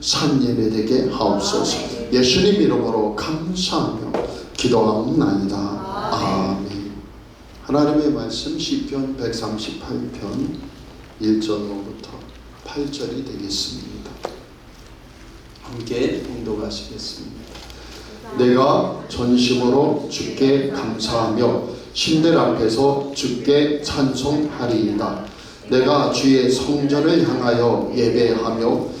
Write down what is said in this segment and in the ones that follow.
산 예배 되게 하옵소서. 예수님 이름으로 감사하며 기도하옵나이다. 아멘. 하나님의 말씀 시편 138편 1절로부터 8절이 되겠습니다. 함께 봉독하시겠습니다. 내가 전심으로 주께 감사하며 신들 앞에서 주께 찬송하리이다. 내가 주의 성전을 향하여 예배하며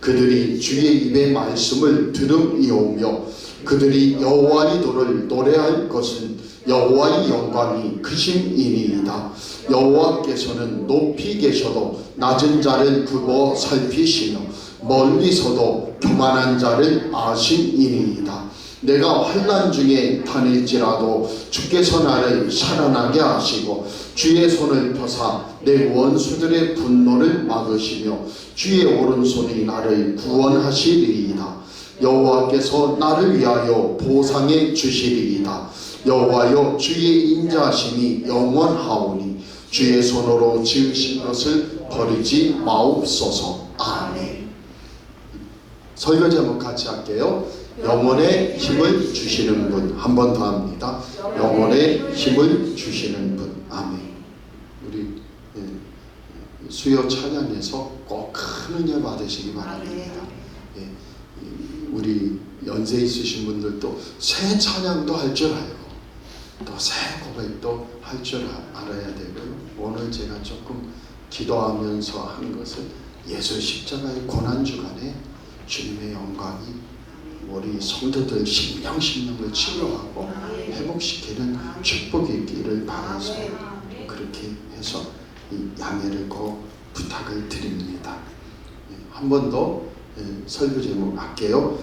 그들이 주의 입의 말씀을 들음이오며 그들이 여호와의 도를 노래할 것은 여호와의 영광이 크심이니이다. 여호와께서는 높이 계셔도 낮은 자를 굽어 살피시며 멀리서도 교만한 자를 아심이니이다. 내가 환난 중에 다닐지라도 주께서 나를 살아나게 하시고 주의 손을 펴사 내 원수들의 분노를 막으시며 주의 오른손이 나를 구원하시리이다. 여호와께서 나를 위하여 보상해 주시리이다. 여호와여 주의 인자하심이 영원하오니 주의 손으로 지으신 것을 버리지 마옵소서. 아멘. 설교 제목 같이 할게요. 영혼의 힘을 주시는 분. 한 번 더 합니다. 영혼의 힘을 주시는 분. 아멘. 우리 예, 수요 찬양에서 꼭 큰 은혜 받으시기 바랍니다. 예, 이- 우리 연세 있으신 분들도 새 찬양도 할 줄 알고 또 새 고백도 할 줄 알아야 되고요. 오늘 제가 조금 기도하면서 한 것은 예수 십자가의 고난 주간에 주님의 영광이 우리 성도들 심령 심령을 치료하고 회복시키는 축복이 있기를 바라서 그렇게 해서 이 양해를 꼭 부탁을 드립니다. 예, 한번 더 설교 제목 할게요.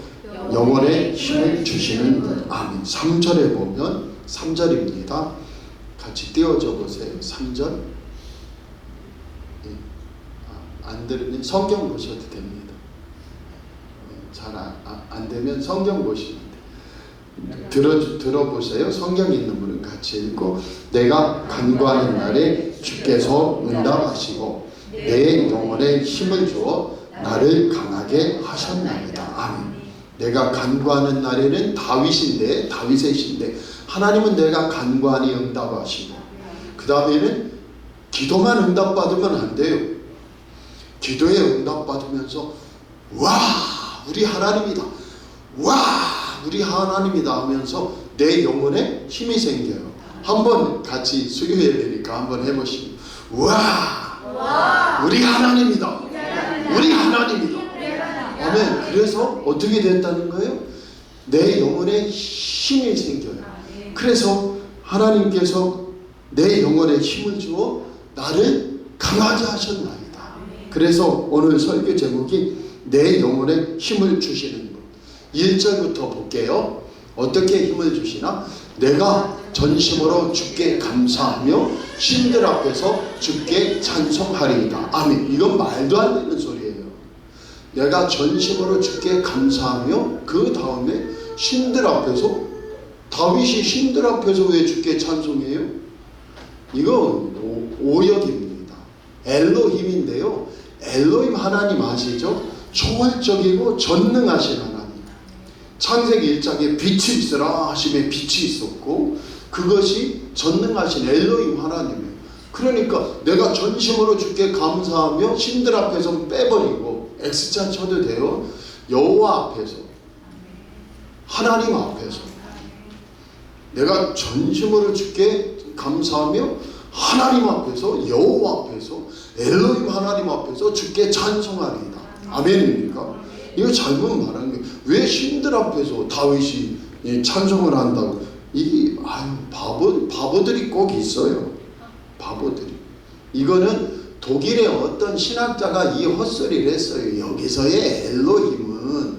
영혼의 힘을 주시는 분. 아멘. 3절에 보면 3절입니다. 같이 띄워줘 보세요. 3절. 예. 아, 안 들으면 성경 보셔도 됩니다. 잘 안 되면 성경 보시면 돼요. 들어, 들어보세요. 성경 있는 분은 같이 읽고 내가 간구하는 날에 주께서 응답하시고 내 영혼에 힘을 주어 나를 강하게 하셨나이다. 아멘. 내가 간구하는 날에는 다윗인데 다윗의 신데 하나님은 내가 간구하니 응답하시고 그 다음에는 기도만 응답받으면 안 돼요. 기도에 응답받으면서 와 우리 하나님이다. 와 우리 하나님이다 하면서 내 영혼에 힘이 생겨요. 한번 같이 수요 예배니까 한번 해보시고 와 우리 하나님이다. 우리 하나님이다. 아멘. 그래서 어떻게 됐다는 거예요? 내 영혼에 힘이 생겨요. 그래서 하나님께서 내 영혼에 힘을 주어 나를 강하게 하셨나이다. 그래서 오늘 설교 제목이 내 영혼에 힘을 주시는 것. 1절부터 볼게요. 어떻게 힘을 주시나? 내가 전심으로 주께 감사하며 신들 앞에서 주께 찬송하리이다. 아멘. 이건 말도 안 되는 소리예요. 내가 전심으로 주께 감사하며 그 다음에 신들 앞에서 다윗이 신들 앞에서 왜 주께 찬송해요? 이건 오- 오역입니다. 엘로힘인데요. 엘로힘 하나님 아시죠? 초월적이고 전능하신 하나님. 창세기 1장에 빛이 있으라 하심에 빛이 있었고 그것이 전능하신 엘로힘 하나님이에요. 그러니까 내가 전심으로 주께 감사하며 신들 앞에서 빼버리고 X자 쳐도 돼요. 여호와 앞에서 하나님 앞에서 내가 전심으로 주께 감사하며 하나님 앞에서 여호와 앞에서 엘로힘 하나님 앞에서 주께 찬송하리이다. 아멘입니까? 이거 잘못 말하는 거예요. 왜 신들 앞에서 다윗이 이 찬송을 한다고? 이게 아유 바보 바보들이 꼭 있어요. 바보들이. 이거는 독일의 어떤 신학자가 이 헛소리를 했어요. 여기서의 엘로힘은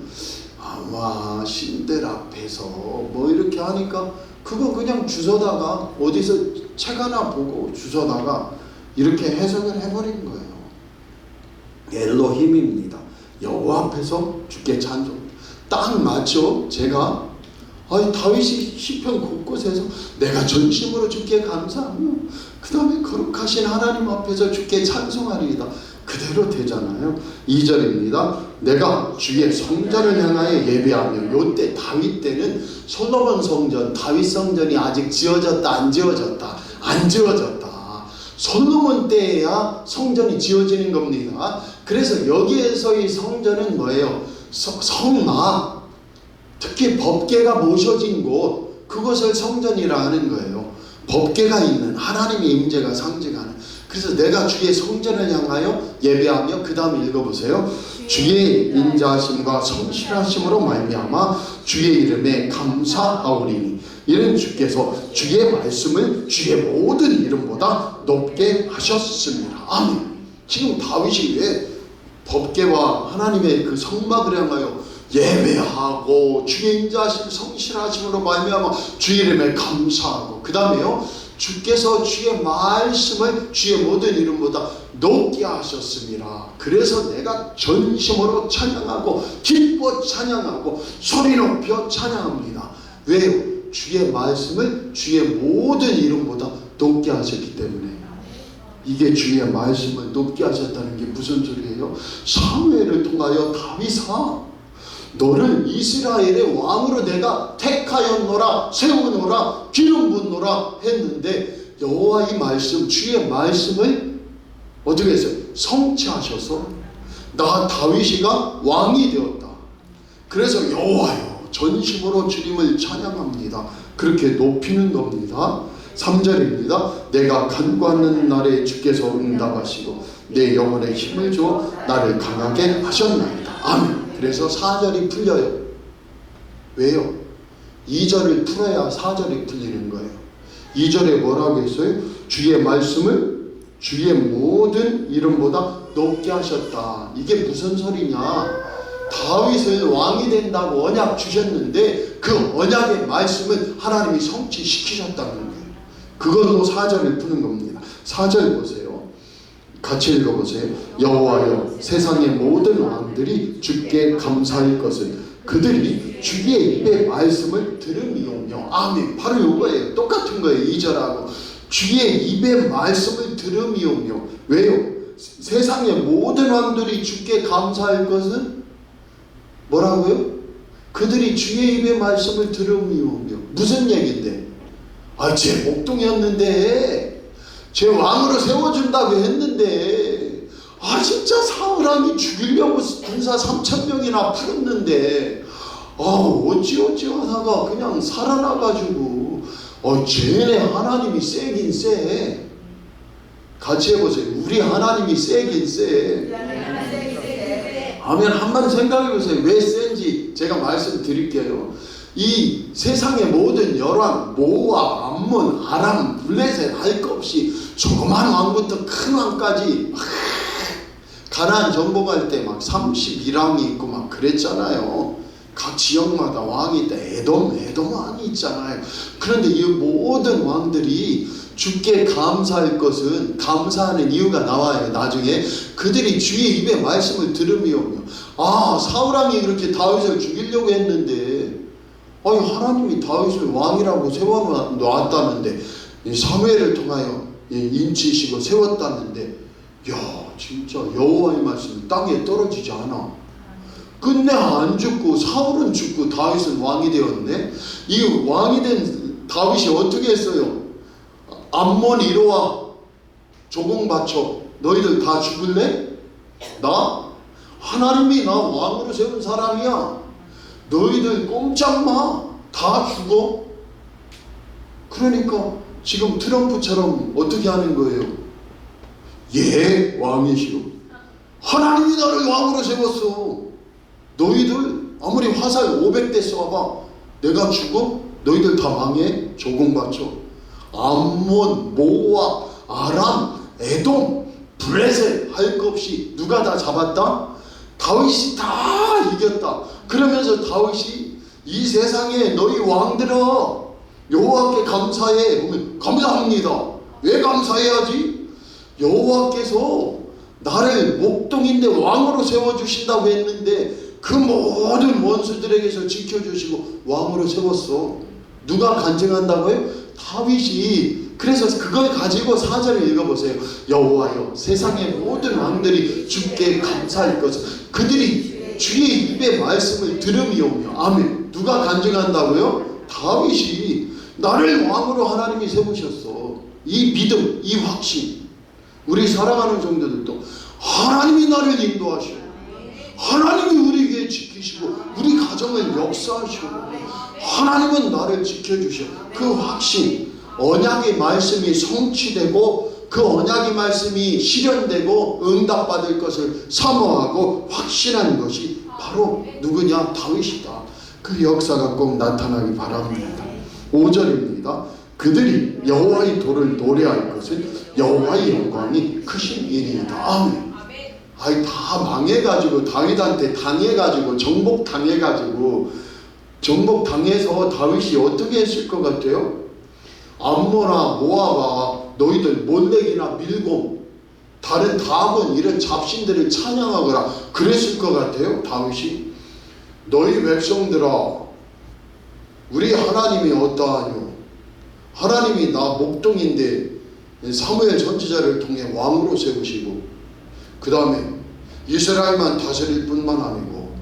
아마 아 신들 앞에서 뭐 이렇게 하니까 그거 그냥 주워다가 어디서 책 하나 보고 주워다가 이렇게 해석을 해버린 거예요. 엘로힘입니다. 여호와 앞에서 주께 찬송. 딱 맞죠? 제가 아니 다윗이 시편 곳곳에서 내가 전심으로 주께 감사하며 그 다음에 거룩하신 하나님 앞에서 주께 찬송하리이다. 그대로 되잖아요. 2절입니다. 내가 주의 성전을 향하여 예배하며 요때 다윗 때는 솔로몬 성전, 다윗 성전이 아직 지어졌다 안 지어졌다 안 지어졌다. 솔로몬 때에야 성전이 지어지는 겁니다. 그래서 여기에서의 성전은 뭐예요? 성- 성막 특히 법계가 모셔진 곳 그것을 성전이라 하는 거예요. 법계가 있는 하나님의 임재가 상징하는. 그래서 내가 주의 성전을 향하여 예배하며 그 다음 읽어보세요. 주의 인자하심과 성실하심으로 말미암아 주의 이름에 감사하오리니 이는 주께서 주의 말씀을 주의 모든 이름보다 높게 하셨습니다. 아멘. 지금 다윗이 왜 법계와 하나님의 그 성막을 향하여 예배하고 주의 인자하심 성실하심으로 말미암아 주의 이름에 감사하고 그 다음에요 주께서 주의 말씀을 주의 모든 이름보다 높게 하셨습니다. 그래서 내가 전심으로 찬양하고 기뻐 찬양하고 소리 높여 찬양합니다. 왜요? 주의 말씀을 주의 모든 이름보다 높게 하셨기 때문에 이게 주의 말씀을 높게 하셨다는 게 무슨 소리예요? 사무엘을 통하여 다윗아 너를 이스라엘의 왕으로 내가 택하였노라 세우노라 기름 붓노라 했는데 여호와 이 말씀 주의 말씀을 어떻게 했어요? 성취하셔서 나 다윗이가 왕이 되었다. 그래서 여호와여 전심으로 주님을 찬양합니다. 그렇게 높이는 겁니다. 3절입니다. 내가 간구하는 날에 주께서 응답하시고 내 영혼에 힘을 주어 나를 강하게 하셨나이다. 아멘. 그래서 4절이 풀려요. 왜요? 2절을 풀어야 4절이 풀리는 거예요. 2절에 뭐라고 했어요? 주의 말씀을 주의 모든 이름보다 높게 하셨다. 이게 무슨 소리냐? 다윗을 왕이 된다고 언약 주셨는데 그 언약의 말씀을 하나님이 성취시키셨다는 거예요. 그걸로 4절을 푸는 겁니다. 4절 보세요. 같이 읽어보세요. 여호와여 세상의 모든 왕들이 주께 감사할 것은 그들이 주의 입의 말씀을 들음이오며 아멘 바로 이거예요. 똑같은 거예요. 2절하고 주의 입의 말씀을 들음이오며 왜요? 세상의 모든 왕들이 주께 감사할 것은 뭐라고요? 그들이 주의 입의 말씀을 들음이오며 무슨 얘긴데? 아, 제 목동이었는데. 제 왕으로 세워준다고 했는데. 아 진짜 사울왕이 죽이려고 군사 3천 명이나 풀었는데. 아 어찌 어찌 하다가 그냥 살아나가지고. 어 쟤네 하나님이 세긴 세 같이 해보세요. 우리 하나님이 세긴 세 아멘 한번 생각해 보세요. 왜 센지 제가 말씀드릴게요. 이 세상의 모든 열왕 모압 암몬 아람 블레셋 할 것 없이 조그만 왕부터 큰 왕까지 막 가나안 정복할 때 막 31왕이 있고 막 그랬잖아요. 각 지역마다 왕이 있다 에돔 에돔 왕이 있잖아요. 그런데 이 모든 왕들이 주께 감사할 것은 감사하는 이유가 나와요 나중에. 그들이 주의 입의 말씀을 들으며 아 사울왕이 그렇게 다윗을 죽이려고 했는데 아니 하나님이 다윗을 왕이라고 세워놨다는데 이 사무엘을 통하여 이 인치시고 세웠다는데 야 진짜 여호와의 말씀이 땅에 떨어지지 않아. 끝내 안 죽고 사울은 죽고 다윗은 왕이 되었네. 이 왕이 된 다윗이 어떻게 했어요 암몬 이로와 조공 바쳐 너희들 다 죽을래? 나? 하나님이 나 왕으로 세운 사람이야 너희들 꼼짝 마. 다 죽어. 그러니까 지금 트럼프처럼 어떻게 하는 거예요? 예, 왕이시오. 하나님이 나를 왕으로 세웠어. 너희들 아무리 화살 500대 쏴봐. 내가 죽어? 너희들 다 망해? 조공 받쳐. 암몬, 모압, 아람, 에돔, 블레셋 할 것 없이 누가 다 잡았다? 다윗이 다 이겼다. 그러면서 다윗이 이 세상에 너희 왕들아 여호와께 감사해. 감사합니다. 왜 감사해야지? 여호와께서 나를 목동인데 왕으로 세워 주신다고 했는데 그 모든 원수들에게서 지켜주시고 왕으로 세웠어. 누가 간증한다고요? 다윗이 그래서 그걸 가지고 사절을 읽어보세요. 여호와여 세상의 모든 왕들이 주께 감사할 것을 그들이 주의 입의 말씀을 들음이오며 아멘. 누가 간증한다고요? 다윗이 나를 왕으로 하나님이 세우셨어. 이 믿음, 이 확신. 우리 사랑하는 종들도 하나님이 나를 인도하시고 하나님이 우리에게 지키시고 우리 가정을 역사하시고 하나님은 나를 지켜주셔. 그 확신, 언약의 말씀이 성취되고 그 언약의 말씀이 실현되고 응답받을 것을 사모하고 확신한 것이 바로 누구냐? 다윗이다. 그 역사가 꼭 나타나기 바랍니다. 5절입니다. 그들이 여호와의 도를 노래할 것은 여호와의 영광이 크신 일이다. 아멘. 아이 다 망해가지고 다윗한테 당해가지고 정복 당해가지고 정복 당해서 다윗이 어떻게 했을 것 같아요? 암모나 모아가 너희들 몰렉이나 밀곰 다른 다음은 이런 잡신들을 찬양하거라 그랬을 것 같아요 다윗이 너희 백성들아 우리 하나님이 어떠하뇨 하나님이 나 목동인데 사무엘 선지자를 통해 왕으로 세우시고 그 다음에 이스라엘만 다스릴 뿐만 아니고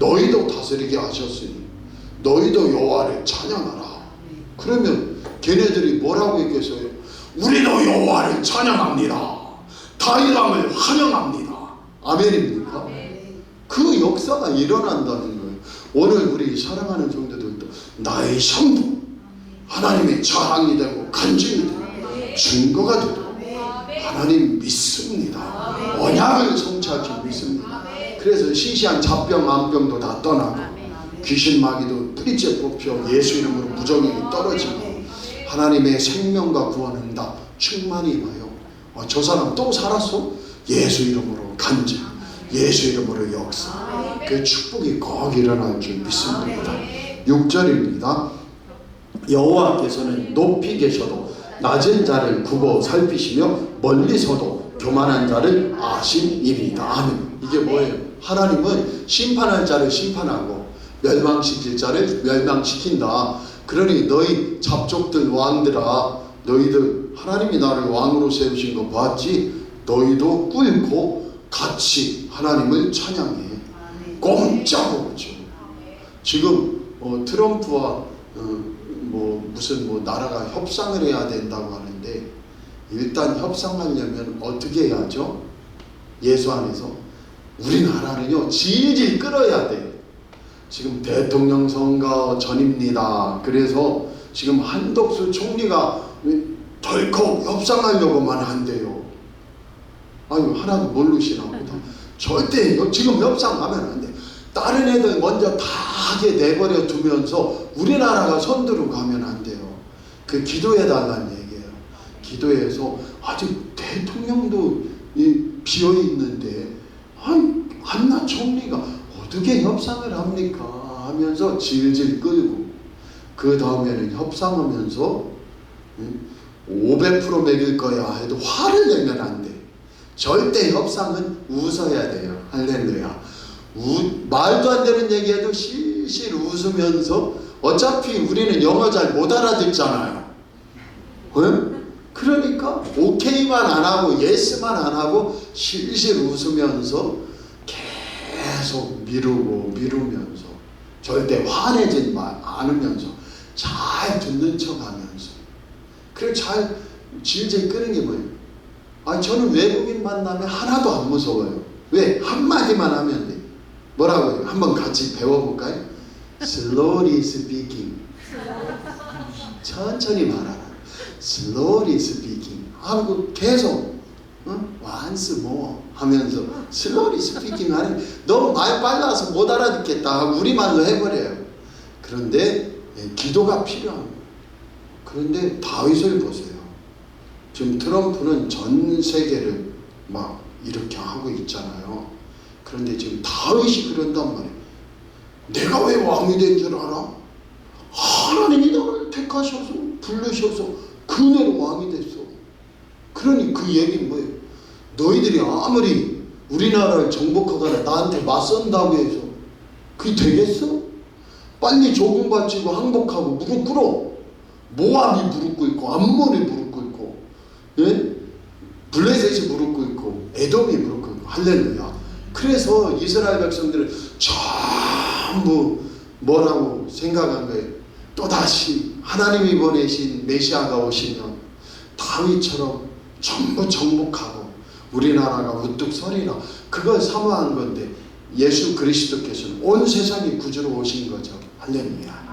너희도 다스리게 하셨으니 너희도 여호와를 찬양하라. 그러면 걔네들이 뭐라고 했겠어요? 우리도 여호와를 찬양합니다. 다윗왕을 환영합니다. 아멘입니까? 그 역사가 일어난다는 거예요. 오늘 우리 사랑하는 성도들도 나의 성부 하나님의 자랑이 되고 간증이 되고 증거가 되고 하나님 믿습니다. 언약을 성취하기 믿습니다. 그래서 시시한 잡병, 암병도 다 떠나고 귀신 마귀도 뿌리째 뽑혀 예수 이름으로 부정행이 떨어지고 하나님의 생명과 구원 응답 충만히 임하여. 어, 저 사람 또 살았어? 예수 이름으로 간증 예수 이름으로 역사. 그 축복이 꼭 일어날 줄 믿습니다. 6절입니다. 여호와께서는 높이 계셔도 낮은 자를 굽어 살피시며 멀리서도 교만한 자를 아심이리다. 아멘. 이게 뭐예요? 하나님은 심판할 자를 심판하고 멸망시킬 자를 멸망시킨다. 그러니 너희 잡족들 왕들아 너희들 하나님이 나를 왕으로 세우신 거 봤지? 너희도 꿇고 같이 하나님을 찬양해. 그죠. 지금 어, 트럼프와 어, 뭐 무슨 뭐 나라가 협상을 해야 된다고 하는데 일단 협상하려면 어떻게 해야죠? 예수 안에서 우리나라는요 질질 끌어야 돼. 지금 대통령 선거 전입니다. 그래서 지금 한덕수 총리가 덜컥 협상하려고만 한대요. 아유 하나도 모르시나 보다. 절대 여- 지금 협상하면 안 돼. 다른 애들 먼저 다 하게 내버려 두면서 우리나라가 선두로 가면 안 돼요. 그 기도해 달라는 얘기예요. 기도해서 아직 대통령도 비어 있는데 아니 한나 총리가 어떻게 협상을 합니까? 하면서 질질 끌고 그 다음에는 협상하면서 500% 매길 거야 해도 화를 내면 안 돼. 절대 협상은 웃어야 돼요. 할렐루야. 우, 말도 안 되는 얘기해도 실실 웃으면서 어차피 우리는 영어 잘 못 알아듣잖아요. 응? 그러니까 오케이만 안 하고 예스만 안 하고 실실 웃으면서 계속 미루고 미루면서 절대 화내지 마- 않으면서 잘 듣는 척 하면서 그래 잘 질질 끄는 게 뭐예요? 아 저는 외국인 만나면 하나도 안 무서워요. 왜 한마디만 하면 돼. 뭐라고요? 한번 같이 배워볼까요? Slowly speaking. 천천히 말하라. Slowly speaking. 하고 계속 어? once more 하면서 slowly speaking 하는 너무 말 빨라서 못 알아듣겠다 우리말로 해버려요. 그런데 예, 기도가 필요합니다. 그런데 다윗을 보세요. 지금 트럼프는 전 세계를 막 이렇게 하고 있잖아요. 그런데 지금 다윗이 그런단 말이에요. 내가 왜 왕이 된 줄 알아? 하나님이 너를 택하셔서 부르셔서 그대로 왕이 됐어. 그러니 그 얘기는 뭐예요? 너희들이 아무리 우리나라를 정복하거나 나한테 맞선다고 해서 그게 되겠어? 빨리 조공바치고 항복하고 무릎 꿇어. 모압이 무릎 꿇고 암몬이 무릎 꿇고 예? 블레셋이 무릎 꿇고 에돔이 무릎 꿇고 할렐루야. 그래서 이스라엘 백성들은 전부 뭐라고 생각한 거예요. 또다시 하나님이 보내신 메시아가 오시면 다윗처럼 전부 정복하고 우리나라가 우뚝 서리라 그걸 사모한 건데 예수 그리스도께서는 온 세상에 구주로 오신 거죠. 할렐루야.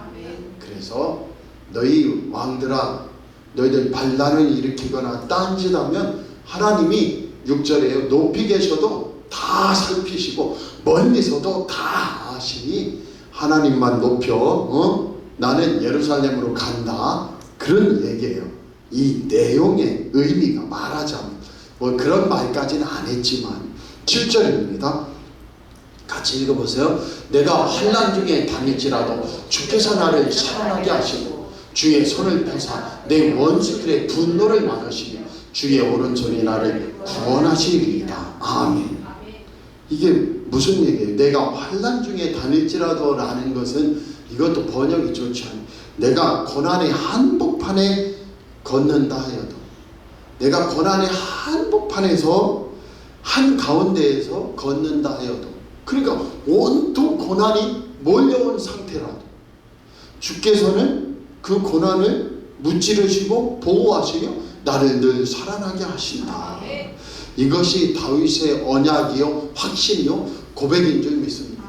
그래서 너희 왕들아 너희들 반란을 일으키거나 딴짓하면 하나님이 6절에요 높이 계셔도 다 살피시고 멀리서도 다 아시니 하나님만 높여 어? 나는 예루살렘으로 간다 그런 얘기예요 이 내용의 의미가 말하자면 뭐 그런 말까지는 안 했지만 7절입니다 같이 읽어보세요 내가 환난 중에 다닐지라도 주께서 나를 살아나게 하시고 주의 손을 펴사 내 원수들의 분노를 막으시며 주의 오른손이 나를 구원하시리이다. 아멘. 이게 무슨 얘기예요? 내가 환난 중에 다닐지라도 라는 것은 이것도 번역이 좋지 않아요. 내가 고난의 한복판에 걷는다 하여도 내가 고난의 한복판에서 한 가운데에서 걷는다 하여도 그러니까 온통 고난이 몰려온 상태라도 주께서는 그 고난을 무찌르시고 보호하시며 나를 늘 살아나게 하신다. 이것이 다윗의 언약이요 확신이요 고백인 줄 믿습니다.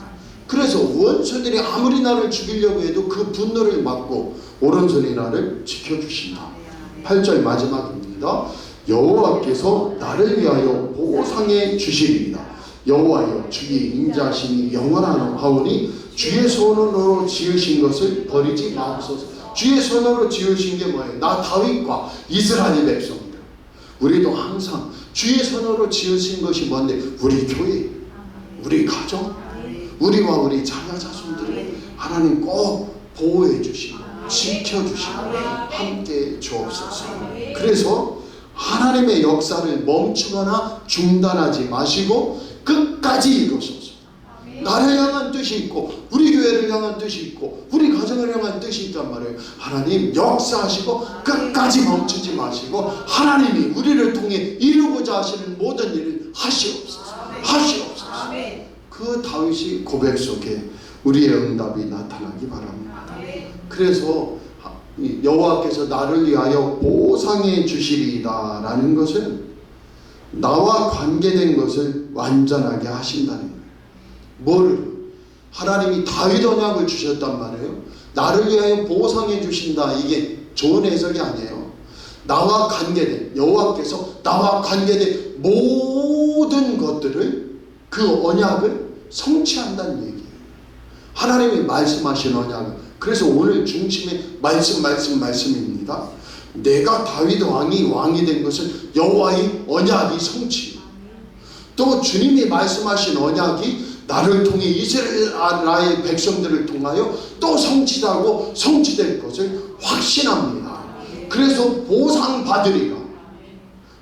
그래서 원수들이 아무리 나를 죽이려고 해도 그 분노를 막고 오른손이 나를 지켜주신다. 8절 마지막입니다. 여호와께서 나를 위하여 보상해 주시리이다. 여호와여 주의 인자심이 영원하오니 주의 손으로 지으신 것을 버리지 마옵소서. 주의 손으로 지으신 게 뭐예요? 나 다윗과 이스라엘 백성들. 우리도 항상 주의 손으로 지으신 것이 뭔데? 우리 교회, 우리 가정, 우리와 우리 자녀 자손들을 하나님 꼭 보호해 주시고 지켜 주시고 함께 주옵소서. 그래서 하나님의 역사를 멈추거나 중단하지 마시고 끝까지 이루소서. 나를 향한 뜻이 있고 우리 교회를 향한 뜻이 있고 우리 가정을 향한 뜻이 있단 말이에요. 하나님 역사하시고 끝까지 멈추지 마시고 하나님이 우리를 통해 이루고자 하시는 모든 일을 하시옵소서. 하시옵소서. 그 다윗이 고백 속에 우리의 응답이 나타나기 바랍니다. 그래서 여호와께서 나를 위하여 보상해 주시리이다라는 것은 나와 관계된 것을 완전하게 하신다는 거예요. 뭐를? 하나님이 다윗 언약을 주셨단 말이에요. 나를 위하여 보상해 주신다. 이게 좋은 해석이 아니에요. 나와 관계된 여호와께서 나와 관계된 모든 것들을 그 언약을 성취한다는 얘기예요. 하나님이 말씀하신 언약은 그래서 오늘 중심에 말씀 말씀 말씀입니다. 내가 다윗 왕이 왕이 된 것은 여호와의 언약이 성취. 또 주님이 말씀하신 언약이 나를 통해 이스라엘 백성들을 통하여 또 성취하고 성취될 것을 확신합니다. 그래서 보상 받으리라.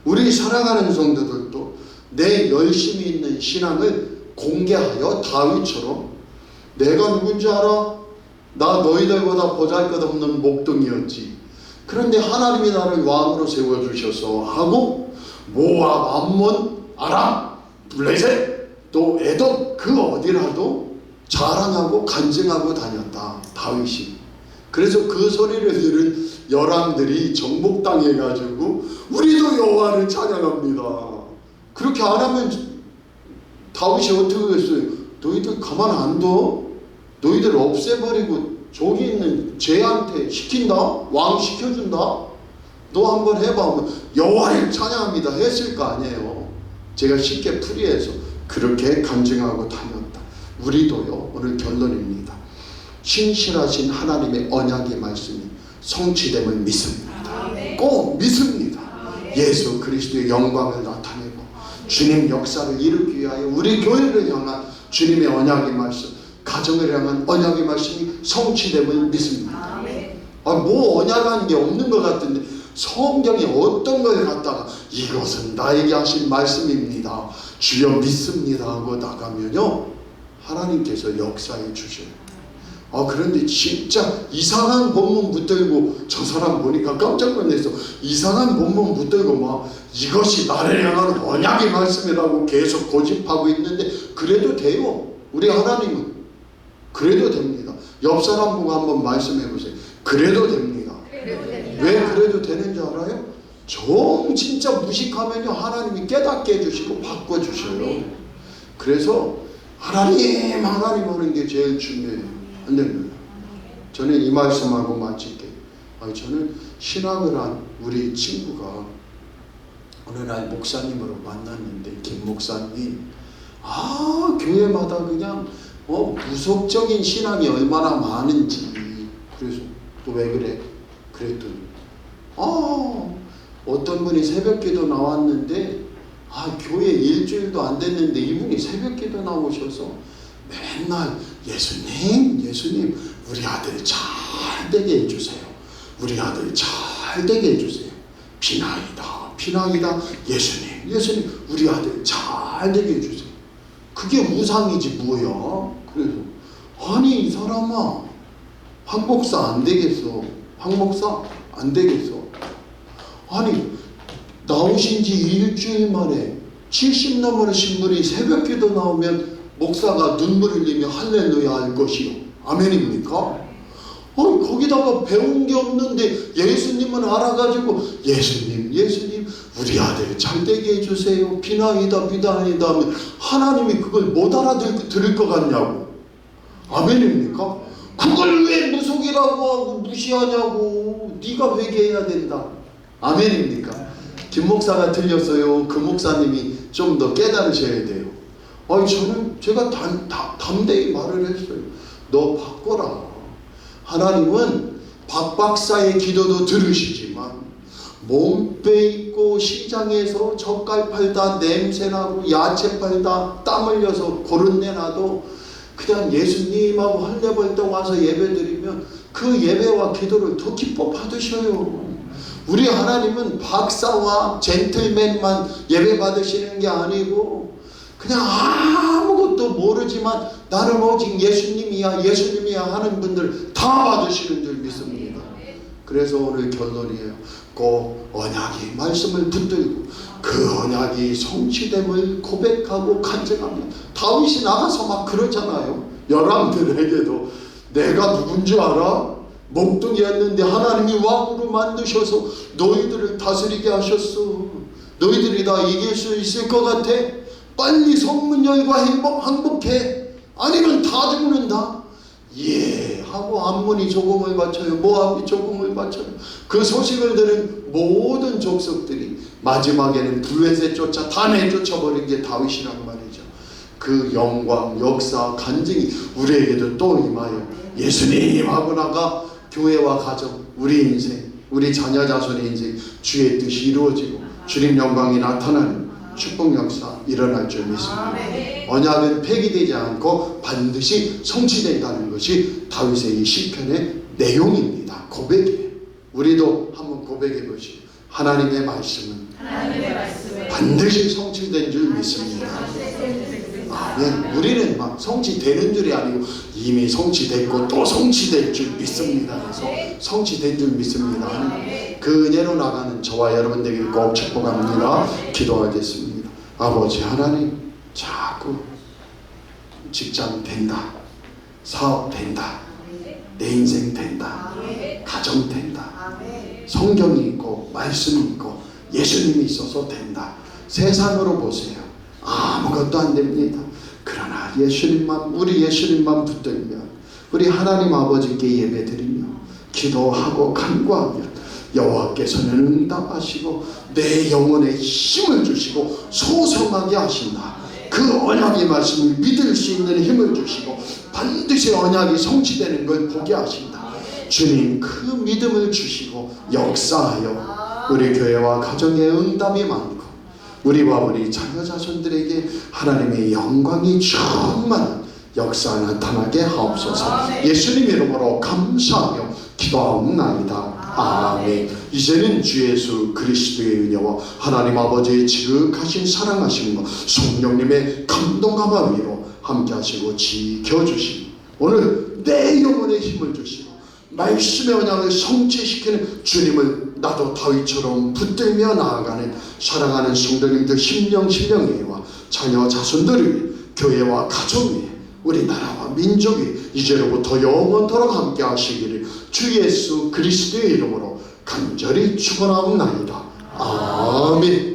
우리 사랑하는 성도들도 내 열심히 있는 신앙을 공개하여 다윗처럼 내가 누군지 알아? 나 너희들보다 보잘것없는 목동이었지. 그런데 하나님이 나를 왕으로 세워주셔서 하고 모압, 암몬, 아람, 블레셋, 또 에돔 그 어디라도 자랑하고 간증하고 다녔다. 다윗이. 그래서 그 소리를 들은 열왕들이 정복당해 가지고 우리도 여호와를 찬양합니다. 그렇게 안 하면 다윗이 어떻게 했어요? 너희들 가만 안 둬? 너희들 없애버리고 저기 있는 쟤한테 시킨다? 왕 시켜준다? 너 한번 해봐. 여호와를 찬양합니다. 했을 거 아니에요. 제가 쉽게 풀이해서 그렇게 간증하고 다녔다. 우리도요. 오늘 결론입니다. 신실하신 하나님의 언약의 말씀이 성취됨을 믿습니다. 꼭 믿습니다. 예수 그리스도의 영광을 나타내고 주님 역사를 이루기 위하여 우리 교회를 향한 주님의 언약의 말씀 가정을 향한 언약의 말씀이 성취됨을 믿습니다. 아, 뭐 언약한 게 없는 것 같은데 성경에 어떤 걸 갖다가 이것은 나에게 하신 말씀입니다. 주여 믿습니다 하고 나가면요 하나님께서 역사해 주셔요. 아 그런데 진짜 이상한 본문 붙들고 저 사람 보니까 깜짝 놀랐어. 이상한 본문 붙들고 막 이것이 나를 향한 언약의 말씀이라고 계속 고집하고 있는데 그래도 돼요. 우리 하나님은 그래도 됩니다. 옆 사람 보고 한번 말씀해 보세요. 그래도 됩니다. 그래도 됩니다. 왜 그래도 되는 줄 알아요? 정 진짜 무식하면요 하나님이 깨닫게 해주시고 바꿔주셔요. 그래서 하나님 하나님 하는 게 제일 중요해요. 안 됩니다. 저는 이 말씀하고 마칠게요. 아, 저는 신학을 한 우리 친구가 어느 날 목사님으로 만났는데 김 목사님 아 교회마다 그냥 어? 무속적인 신앙이 얼마나 많은지. 그래서 또 왜 그래? 그랬더니 아 어떤 분이 새벽기도 나왔는데 아 교회 일주일도 안 됐는데 이분이 새벽기도 나오셔서 맨날 예수님 예수님 우리 아들 잘 되게 해주세요. 우리 아들 잘 되게 해주세요. 비나이다 비나이다. 예수님 예수님 우리 아들 잘 되게 해주세요. 그게 우상이지 뭐야 그래서 아니 이 사람아 황 목사 안 되겠어. 황 목사 안 되겠어. 아니 나오신 지 일주일 만에 70 넘으신 분이 새벽 기도 나오면 목사가 눈물 흘리며 할렐루야 할 것이요. 아멘입니까? 어, 거기다가 배운 게 없는데 예수님은 알아가지고 예수님 예수님 우리 아들 잘 되게 해주세요. 비나이다 비나이다 하면 하나님이 그걸 못 알아들을 것 같냐고. 아멘입니까? 그걸 왜 무속이라고 하고 무시하냐고. 네가 회개해야 된다. 아멘입니까? 김 목사가 틀렸어요. 그 목사님이 좀 더 깨달으셔야 돼요. 아니 저는 제가 단, 다, 담대히 말을 했어요. 너 바꿔라. 하나님은 박 박사의 기도도 들으시지만 몸 빼입고 시장에서 젓갈 팔다 냄새나고 야채 팔다 땀 흘려서 고른내 나도 그냥 예수님하고 헐레벌떡 와서 예배드리면 그 예배와 기도를 더 기뻐 받으셔요. 우리 하나님은 박사와 젠틀맨만 예배 받으시는 게 아니고 그냥 아무것도 모르지만 나는 오직 예수님이야 예수님이야 하는 분들 다 받으시는 줄 믿습니다. 그래서 오늘 결론이에요. 꼭 언약의 말씀을 붙들고 그 언약이 성취됨을 고백하고 간증합니다. 다윗이 나가서 막 그러잖아요. 열왕들에게도 내가 누군 줄 알아? 몽둥이였는데 하나님이 왕으로 만드셔서 너희들을 다스리게 하셨어. 너희들이 다 이길 수 있을 것 같아? 빨리 성문 열고 행복, 항복해. 아니면 다 죽는다. 예 하고 암몬이 조공을 바쳐요 모압이 조공을 바쳐요. 그 소식을 들은 모든 족속들이 마지막에는 블레셋 쫓아 다 내쫓아버린 게 다윗이란 말이죠. 그 영광 역사 간증이 우리에게도 또 임하여 예수님 하고 나가 교회와 가정 우리 인생 우리 자녀 자손의 인생 주의 뜻이 이루어지고 주님 영광이 나타나는 축복 역사 일어날 줄 믿습니다. 언약은 폐기되지 않고 반드시 성취된다는 것이 다윗의 이 시편의 내용입니다. 고백이에요. 우리도 한번 고백해 보시죠. 하나님의 말씀은 하나님의 반드시 성취된 줄 믿습니다. 아멘. 우리는 막 성취되는 줄이 아니고 이미 성취됐고 또 성취될 줄 믿습니다. 그래서 성취된 줄 믿습니다. 그 은혜로 나가는 저와 여러분 되길 꼭 축복합니다. 기도하겠습니다. 아버지 하나님 자꾸 직장 된다. 사업 된다. 내 인생 된다. 가정 된다. 성경이 있고 말씀이 있고 예수님이 있어서 된다. 세상으로 보세요. 아무것도 안 됩니다. 그러나 예수님만 우리 예수님만 붙들면 우리 하나님 아버지께 예배드리며 기도하고 간구하면 여호와께서는 응답하시고 내 영혼에 힘을 주시고 소성하게 하신다. 그 언약의 말씀을 믿을 수 있는 힘을 주시고 반드시 언약이 성취되는 걸 보게 하신다. 주님 그 믿음을 주시고 역사하여 우리 교회와 가정에 응답이 많고 우리와 우리 자녀 자손들에게 하나님의 영광이 충만한 역사 나타나게 하옵소서. 예수님 이름으로 감사하며 기도하옵나이다. 아멘. 이제는 주 예수 그리스도의 은혜와 하나님 아버지의 지극하신 사랑하심과 성령님의 감동감화 위로 함께하시고 지켜주시고 오늘 내 영혼에 힘을 주시고 말씀의 언약을 성취시키는 주님을 나도 다윗처럼 붙들며 나아가는 사랑하는 성도님들 심령 심령회와 자녀 자손들을 위해 교회와 가정 위에 우리 나라와 민족이 이제로부터 영원토록 함께 하시기를 주 예수 그리스도의 이름으로 간절히 축원하옵나이다. 아멘.